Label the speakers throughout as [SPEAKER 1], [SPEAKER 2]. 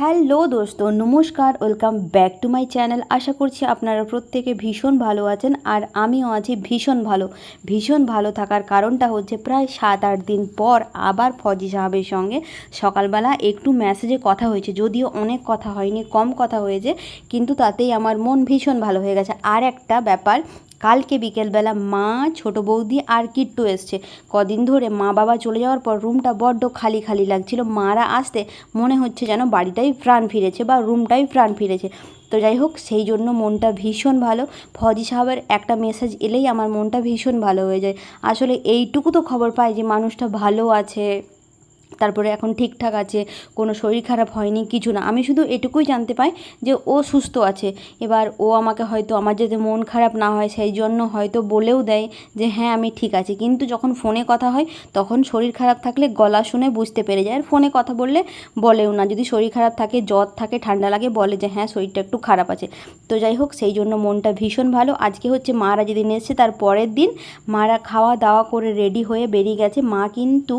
[SPEAKER 1] Hello দোস্ত, নমস্কার, welcome back to my channel. আশা করছি আপনারা প্রত্যেকে ভীষণ ভালো আছেন আর আমিও আছি ভীষণ ভালো। ভীষণ ভালো থাকার কারণটা হচ্ছে প্রায় সাত আট দিন পর আবার ফজি সাহাবের সঙ্গে সকালবেলা একটু মেসেজে কথা হয়েছে। যদিও অনেক কথা হয়নি, কম কথা হয়েছে, কিন্তু তাতেই আমার মন ভীষণ ভালো হয়ে গেছে। আর একটা ব্যাপার কালকে বিকেলবেলা মা, ছোট বৌদি আর কিট্টু এসছে। কদিন ধরে মা বাবা চলে যাওয়ার পর রুমটা বড্ড খালি খালি লাগছিল। মারা আসতে মনে হচ্ছে যেন বাড়িটাই প্রাণ ফিরেছে বা রুমটাই প্রাণ ফিরেছে। তো যাই হোক, সেই জন্য মনটা ভীষণ ভালো। ফজি সাহেবের একটা মেসেজ এলেই আমার মনটা ভীষণ ভালো হয়ে যায়। আসলে এইটুকু তো খবর পাই যে মানুষটা ভালো আছে। তারপরে এখন ঠিকঠাক আছে, কোনো শরীর খারাপ হয়নি, কিছু না। আমি শুধু এটুকুই জানতে পাই যে ও সুস্থ আছে। এবার ও আমাকে হয়তো আমার যাতে মন খারাপ না হয়, সেই জন্য হয়তো বলেও দেয় যে হ্যাঁ আমি ঠিক আছি। কিন্তু যখন ফোনে কথা হয়, তখন শরীর খারাপ থাকলে গলা শুনে বুঝতে পেরে যায়। আর ফোনে কথা বললে বলেও না। যদি শরীর খারাপ থাকে, জ্বর থাকে, ঠান্ডা লাগে, বলে যে হ্যাঁ শরীরটা একটু খারাপ আছে। তো যাই হোক, সেই জন্য মনটা ভীষণ ভালো। আজকে হচ্ছে মারা যেদিন এসছে, তার পরের দিন মারা খাওয়া দাওয়া করে রেডি হয়ে বেরিয়ে গেছে। মা কিন্তু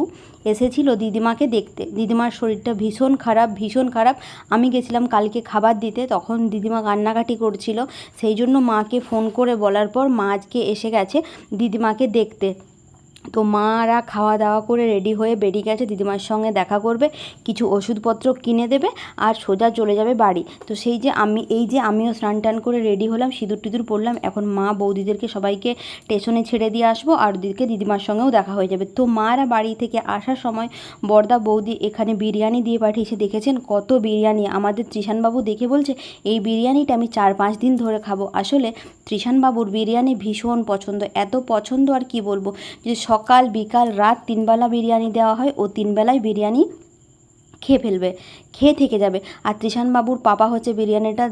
[SPEAKER 1] এসেছিল দিদিমাকে দেখতে। দিদিমার শরীরটা ভীষণ খারাপ ভীষণ খারাপ। আমি গেছিলাম কালকে খাবার দিতে, তখন দিদিমা কান্নাকাটি করছিল। সেই জন্য মাকে ফোন করে বলার পর মা আজকে এসে গেছে দিদিমাকে দেখতে। তো মারা খাওয়া দাওয়া করে রেডি হয়ে বেরিয়ে গেছে, দিদিমার সঙ্গে দেখা করবে, কিছু ওষুধপত্র কিনে দেবে আর সোজা চলে যাবে বাড়ি। তো সেই যে আমি, এই যে আমিও স্নান টান করে রেডি হলাম, সিঁদুর টিঁদুর পরলাম, এখন মা বৌদিদেরকে সবাইকে স্টেশনে ছেড়ে দিয়ে আসব আর দিদিকে দিদিমার সঙ্গেও দেখা হয়ে যাবে। তো মারা বাড়ি থেকে আসার সময় বর্দা বৌদি এখানে বিরিয়ানি দিয়ে পাঠিয়েছে, দেখেছেন? কত বিরিয়ানি। আমাদের ত্রিশানবাবু দেখে বলছে, এই বিরিয়ানিটা আমি চার পাঁচ দিন ধরে খাব। আসলে ত্রিশানবাবুর বিরিয়ানি ভীষণ পছন্দ। এত পছন্দ আর কি বলব? যে সকাল বিকাল রাত তিনবেলা বিরিয়ানি দেওয়া হয় ও তিনবেলায় বিরিয়ানি খেয়ে ফেলবে, খেয়ে থেকে যাবে। আর ত্রিশানবাবুর পাপা হচ্ছে বিরিয়ানিটা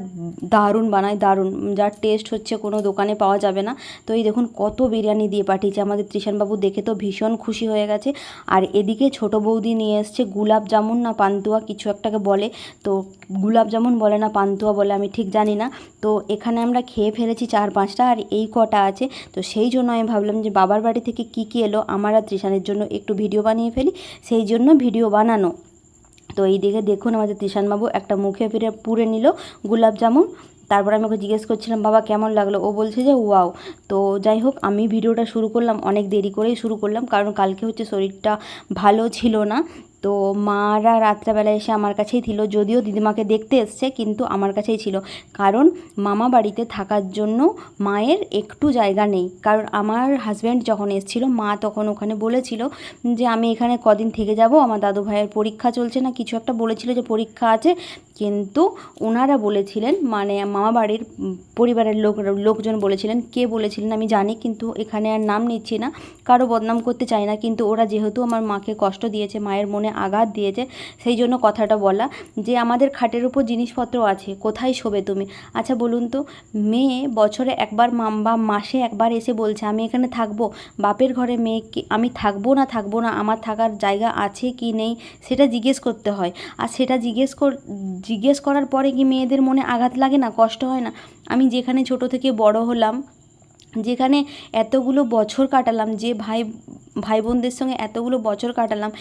[SPEAKER 1] দারুণ বানায়, দারুণ। যার টেস্ট হচ্ছে কোনো দোকানে পাওয়া যাবে না। তো এই দেখুন কত বিরিয়ানি দিয়ে পাঠিয়েছে। আমাদের ত্রিশানবাবু দেখে তো ভীষণ খুশি হয়ে গেছে। আর এদিকে ছোট বৌদি নিয়ে এসছে গুলাব জামুন না পান্তুয়া, কিছু একটাকে বলে। তো গুলাব জামুন বলে না পান্তুয়া বলে আমি ঠিক জানি না। তো এখানে আমরা খেয়ে ফেলেছি চার পাঁচটা আর এই কটা আছে। তো সেই জন্য আমি ভাবলাম যে বাবার বাড়ি থেকে কী কী এলো, আমার আর ত্রিশানের জন্য একটু ভিডিও বানিয়ে ফেলি। সেই জন্য ভিডিও বানানো। তো এই দিকে দেখুন আমাদের তিশানবাবু একটা মুখে ফিরে পুড়ে নিল গোলাপ জামুন। তারপর আমি ওকে জিজ্ঞেস করছিলাম, বাবা, কেমন লাগল? ও বলছে যে, ওয়াও। তো যাই হোক, আমি ভিডিওটা শুরু করলাম, অনেক দেরি করেই শুরু করলাম, কারণ কালকে হচ্ছে শরীরটা ভালো ছিল না। তো মারা রাত্রেবেলা এসে আমার কাছেই ছিল। যদিও দিদিমাকে দেখতে এসছে, কিন্তু আমার কাছেই ছিল। কারণ মামা বাড়িতে থাকার জন্য মায়ের একটু জায়গা নেই। কারণ আমার হাজব্যান্ড যখন এসেছিল, মা তখন ওখানে বলেছিল যে, আমি এখানে কদিন থেকে যাব? আমার দাদু ভাইয়ের পরীক্ষা চলছে না? কিছু একটা বলেছিল যে, পরীক্ষা আছে কিন্তু ওনারা বলেছিলেন মানে মামা বাড়ির পরিবারের লোক, লোকজন বলেছিলেন, কে বলেছিলেন আমি জানি, কিন্তু এখানে আর নাম নিচ্ছি না, কারও বদনাম করতে চাই না, কিন্তু ওরা যেহেতু আমার মাকে কষ্ট দিয়েছে, মায়ের মনে আঘাত দিয়েছে, সেই জন্য কথাটা বলা, যে আমাদের খাটের উপর জিনিসপত্র আছে, কোথায় শোবে তুমি? আচ্ছা বলুন তো, মেয়ে বছরে একবার মাম বা মাসে একবার এসে বলছে, আমি এখানে থাকব, বাপের ঘরে মেয়েকে আমি থাকব না থাকব না, আমার থাকার জায়গা আছে কি নেই, সেটা জিজ্ঞেস করতে হয়। আর সেটা জিজ্ঞেস কর জিজ্ঞেস করার পরে কি মেয়েদের মনে আঘাত লাগে না? কষ্ট হয় না? আমি যেখানে ছোট থেকে বড় হলাম, যেখানে এতগুলো বছর কাটালাম, যে ভাই ভাই বোনদের সঙ্গে এতগুলো বছর কাটালাম,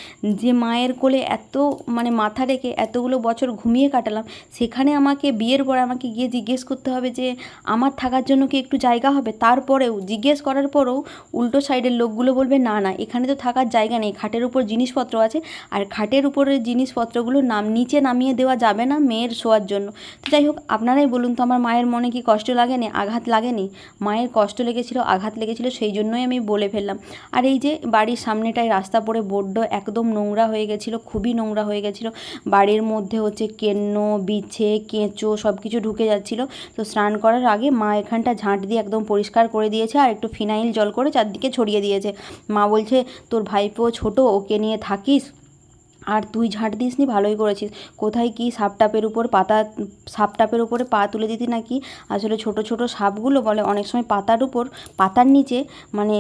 [SPEAKER 1] যে মায়ের কোলে এত মানে মাথা রেখে এতগুলো বছর ঘুমিয়ে কাটালাম, সেখানে আমাকে বিয়ের পরে আমাকে গিয়ে জিজ্ঞেস করতে হবে যে, আমার থাকার জন্য কি একটু জায়গা হবে? তারপরেও, জিজ্ঞেস করার পরেও উল্টো সাইডের লোকগুলো বলবে, না না, এখানে তো থাকার জায়গা নেই, খাটের উপর জিনিসপত্র আছে, আর খাটের উপরের জিনিসপত্রগুলো নাম, নিচে নামিয়ে দেওয়া যাবে না মেয়ের শোয়ার জন্য। তো যাই হোক, আপনারাই বলুন তো, আমার মায়ের মনে কি কষ্ট লাগেনি, আঘাত লাগেনি? মায়ের কষ্ট লেগেছিল, আঘাত লেগেছিল, সেই জন্যই আমি বলে ফেললাম। আর এই যে বাড়ির সামনেটায় রাস্তা পড়ে বড্ড একদম নোংরা হয়ে গেছিল, খুবই নোংরা হয়ে গেছিল। বাড়ির মধ্যে হচ্ছে কেন্ন, বিছে, কেঁচো সব কিছু ঢুকে যাচ্ছিল। তো স্নান করার আগে মা এখানটা ঝাঁট দিয়ে একদম পরিষ্কার করে দিয়েছে আর একটু ফিনাইল জল করে চারদিকে ছড়িয়ে দিয়েছে। মা বলছে, তোর ভাইপো ছোট, ওকে নিয়ে থাকিস? আর তুই ঝাঁট দিসনি, ভালোই করেছিস। কোথায় কি সাপটাপের উপর পাতা, সাপটাপের উপরে পা তুলে দিতি নাকি? আসলে ছোট ছোট সাপগুলো বলে, অনেক সময় পাতার উপর, পাতার নিচে মানে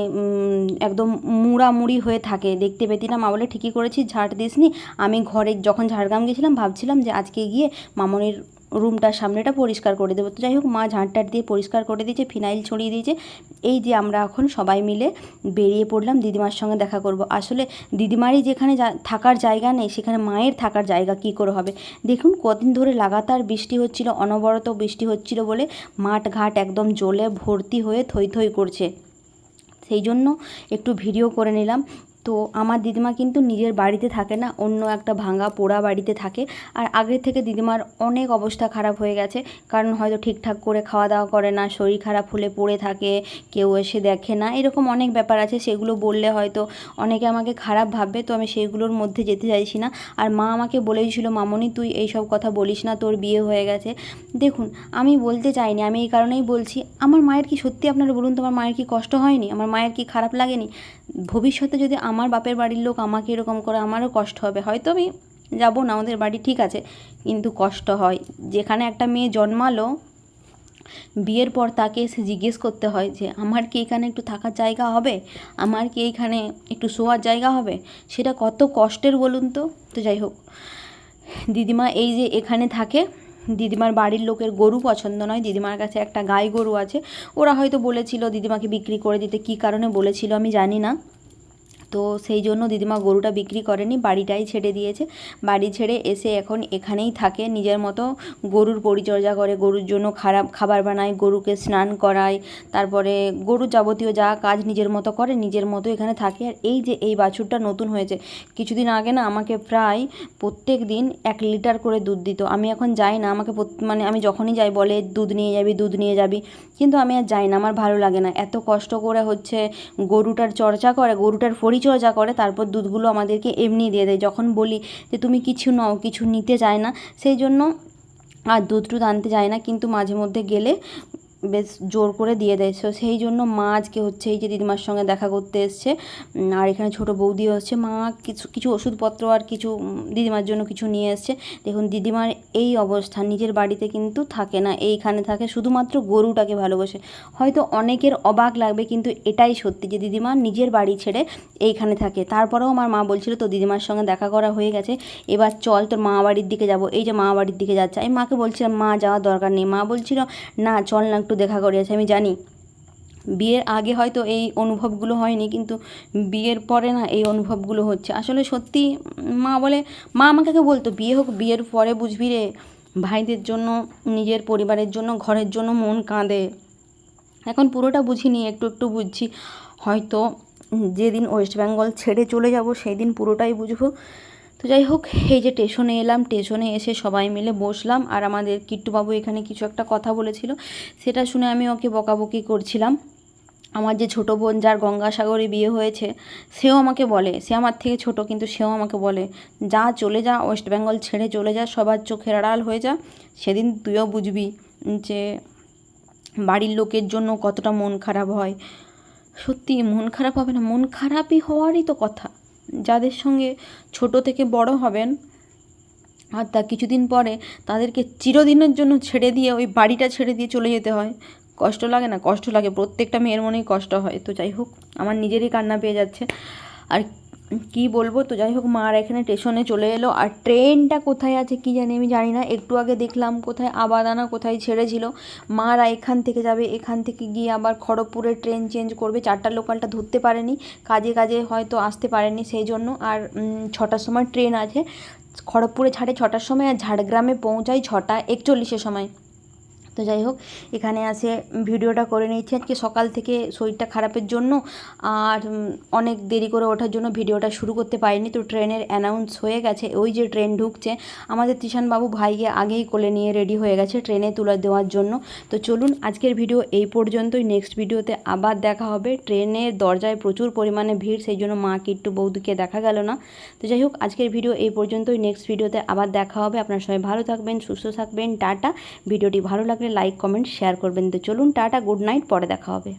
[SPEAKER 1] একদম মুড়ামুড়ি হয়ে থাকে। দেখতে পেতি না, মা বলে, ঠিকই করেছিস, ঝাঁট দিসনি। আমি ঘরে যখন ঝাড়গ্রাম গেছিলাম, ভাবছিলাম যে আজকে গিয়ে মামনির রুমটার সামনেটা পরিষ্কার করে দেবো। তো যাই হোক, মা ঝাঁটটার দিয়ে পরিষ্কার করে দিয়েছে, ফিনাইল ছড়িয়ে দিয়েছে। এই যে আমরা এখন সবাই মিলে বেরিয়ে পড়লাম দিদিমার সঙ্গে দেখা করব। আসলে দিদিমারই যেখানে থাকার জায়গা নেই, সেখানে মায়ের থাকার জায়গা কি করে হবে? দেখুন, কদিন ধরে লাগাতার বৃষ্টি হচ্ছিল, অনবরত বৃষ্টি হচ্ছিল বলে মাঠ ঘাট একদম জলে ভর্তি হয়ে থই থই করছে। সেই জন্য একটু ভিডিও করে নিলাম। তো আমার দিদিমা কিন্তু নিজের বাড়িতে থাকে না, অন্য একটা ভাঙা পোড়া বাড়িতে থাকে। আর আগের থেকে দিদিমার অনেক অবস্থা খারাপ হয়ে গেছে, কারণ হয়তো ঠিকঠাক করে খাওয়া দাওয়া করে না, শরীর খারাপ হলে পড়ে থাকে, কেউ এসে দেখে না, এরকম অনেক ব্যাপার আছে, সেগুলো বললে হয়তো অনেকে আমাকে খারাপ ভাববে, তো আমি সেইগুলোর মধ্যে যেতে চাইছি না। আর মা আমাকে বলেইছিল মামনি, তুই এইসব কথা বলিস না, তোর বিয়ে হয়ে গেছে। দেখুন, আমি বলতে চাইনি, আমি এই কারণেই বলছি, আমার মায়ের কি সত্যি আপনারা বলুন তো, আমার মায়ের কি কষ্ট হয়নি? আমার মায়ের কি খারাপ লাগেনি? ভবিষ্যতে যদি আমার বাপের বাড়ির লোক আমাকে এরকম করে, আমারও কষ্ট হবে। হয়তো আমি যাব না আমাদের বাড়ি ঠিক আছে, কিন্তু কষ্ট হয়। যেখানে একটা মেয়ে জন্মালো, বিয়ের পর তাকে এসে জিজ্ঞেস করতে হয় যে, আমার কি এখানে একটু থাকার জায়গা হবে? আমার কি এইখানে একটু শোয়ার জায়গা হবে? সেটা কত কষ্টের বলুন তো? তো যাই হোক, দিদিমা এই যে এখানে থাকে, দিদিমার বাড়ির লোকের গরু পছন্দ নয়। দিদিমার কাছে একটা গাই গরু আছে। ওরা হয়তো বলেছিল, দিদিমাকে বিক্রি করে দিতে কী কারণে বলেছিল আমি জানি না। তো সেই জন্য দিদিমা গরুটা বিক্রি করেনি, বাড়িটাই ছেড়ে দিয়েছে। বাড়ি ছেড়ে এসে এখন এখানেই থাকে, নিজের মতো গরুর পরিচর্যা করে, গরুর জন্য খারাপ খাবার বানায়, গরুকে স্নান করায়, তারপরে গরুর যাবতীয় যা কাজ নিজের মতো করে, নিজের মতো এখানে থাকে। আর এই যে এই বাছুরটা নতুন হয়েছে, কিছুদিন আগে না আমাকে প্রায় প্রত্যেক দিন এক লিটার করে দুধ দিত। আমি এখন যাই না, আমাকে মানে আমি যখনই যাই বলে, দুধ নিয়ে যাবি, দুধ নিয়ে যাবি। কিন্তু আমি আর যাই না, আমার ভালো লাগে না। এত কষ্ট করে হচ্ছে গরুটার চর্চা করে, গরুটার পরিচর্যা করে, তারপর দুধগুলো আমাদেরকে এমনি দিয়ে দেয়। যখন বলি যে, তুমি কিছু নাও, কিছু নিতে চায় না, সেই জন্য আর দুধ টুধ আনতে যায় না, কিন্তু মাঝে মধ্যে গেলে বেশ জোর করে দিয়ে দেয়। সো সেই জন্য মা আজকে হচ্ছে এই যে দিদিমার সঙ্গে দেখা করতে এসছে। আর এখানে ছোট বৌদিও হচ্ছে। মা কিছু কিছু ওষুধপত্র আর কিছু দিদিমার জন্য কিছু নিয়ে এসছে। দেখুন, দিদিমার এই অবস্থা, নিজের বাড়িতে কিন্তু থাকে না, এইখানে থাকে। শুধুমাত্র গরুটাকে ভালোবাসে। হয়তো অনেকের অবাক লাগবে, কিন্তু এটাই সত্যি যে দিদিমা নিজের বাড়ি ছেড়ে এইখানে থাকে। তারপরেও আমার মা বলছিল তো দিদিমার সঙ্গে দেখা করা হয়ে গেছে। এবার চল তোর মা বাড়ির দিকে যাব। এই যে মা বাড়ির দিকে যাচ্ছে। আমি মাকে বলছিলাম, মা, যাওয়ার দরকার নেই। মা বলছিল, না, চল না, একটু দেখা করে আছে আমি জানি। বিয়ের আগে হয়তো এই অনুভবগুলো হয়নি, কিন্তু বিয়ের পরে না এই অনুভবগুলো হচ্ছে। আসলে সত্যি মা বলে, মা আমাকে বলতো, বিয়ে হোক, বিয়ের পরে বুঝবি রে, ভাইদের জন্য, নিজের পরিবারের জন্য, ঘরের জন্য মন কাঁদে। এখন পুরোটা বুঝিনি, একটু একটু বুঝছি। হয়তো যেদিন ওয়েস্ট বেঙ্গল ছেড়ে চলে যাব সেই দিন পুরোটাই বুঝব। তো যাই হোক, এই যে স্টেশনে এলাম, স্টেশনে এসে সবাই মিলে বসলাম। আর আমাদের কিট্টুবাবু এখানে কিছু একটা কথা বলেছিল, সেটা শুনে আমি ওকে বকাবকি করছিলাম। আমার যে ছোটো বোন, যার গঙ্গাসাগরে বিয়ে হয়েছে, সেও আমাকে বলে, সে আমার থেকে ছোট, কিন্তু সেও আমাকে বলে, যা চলে যা, ওয়েস্ট বেঙ্গল ছেড়ে চলে যা, সবার চোখের আড়াল হয়ে যা, সেদিন তুইও বুঝবি যে বাড়ির লোকের জন্য কতটা মন খারাপ হয়। সত্যি, মন খারাপ হবে না, মন খারাপই হওয়ারই তো কথা। যাদের সঙ্গে ছোট থেকে বড় হবেন, আর তা কিছুদিন পরে তাদেরকে চিরদিনের জন্য ছেড়ে দিয়ে ওই বাড়িটা ছেড়ে দিয়ে চলে যেতে হয়। কষ্ট লাগে না, কষ্ট লাগে, প্রত্যেকটা মেয়ের মনেই কষ্ট হয়। তো যাই হোক, আমার নিজেরই কান্না পেয়ে যাচ্ছে। আর কি বলব? তো যাই হোক মার এখানে স্টেশনে চলে এলো। আর ট্রেনটা কোথায় আছে কি জানি আমি জানি না। একটু আগে দেখলাম কোথায়, আবাদানা কোথায় ছেড়েছিল। মারা এখান থেকে যাবে, এখান থেকে গিয়ে আবার খড়গপুরে ট্রেন চেঞ্জ করবে। চারটার লোকালটা ধরতে পারেনি, কাজে কাজে হয়তো আসতে পারেনি সেই জন্য আর ছটার সময় ট্রেন আছে। খড়গপুরে ছাড়ে ছটার সময় আর ঝাড়গ্রামে পৌঁছায় ছটা একচল্লিশের সময়। তো যাই হোক, এখানে আসে ভিডিওটা করে নিচ্ছি আজকে সকাল থেকে শরীরটা খারাপের জন্য আর অনেক দেরি করে ওঠার জন্য ভিডিওটা শুরু করতে পারিনি। তো ট্রেনের অ্যানাউন্স হয়ে গেছে, ওই যে ট্রেন ঢুকছে। আমাদের তিশানবাবু ভাইকে আগেই কোলে নিয়ে রেডি হয়ে গেছে ট্রেনে তুলে দেওয়ার জন্য। তো চলুন, আজকের ভিডিও এই পর্যন্তই। নেক্সট ভিডিওতে আবার দেখা হবে। ট্রেনের দরজায় প্রচুর পরিমাণে ভিড়, সেই জন্য মা কিট্টু বৌদিকে দেখা গেল না। তো যাই হোক, আজকের ভিডিও এই পর্যন্তই। নেক্সট ভিডিওতে আবার দেখা হবে। আপনার সবাই ভালো থাকবেন, সুস্থ থাকবেন। টাটা। ভিডিওটি ভালো লাগলে লাইক কমেন্ট শেয়ার করবেন। তো চলুন টাটা গুড নাইট পরে দেখা হবে।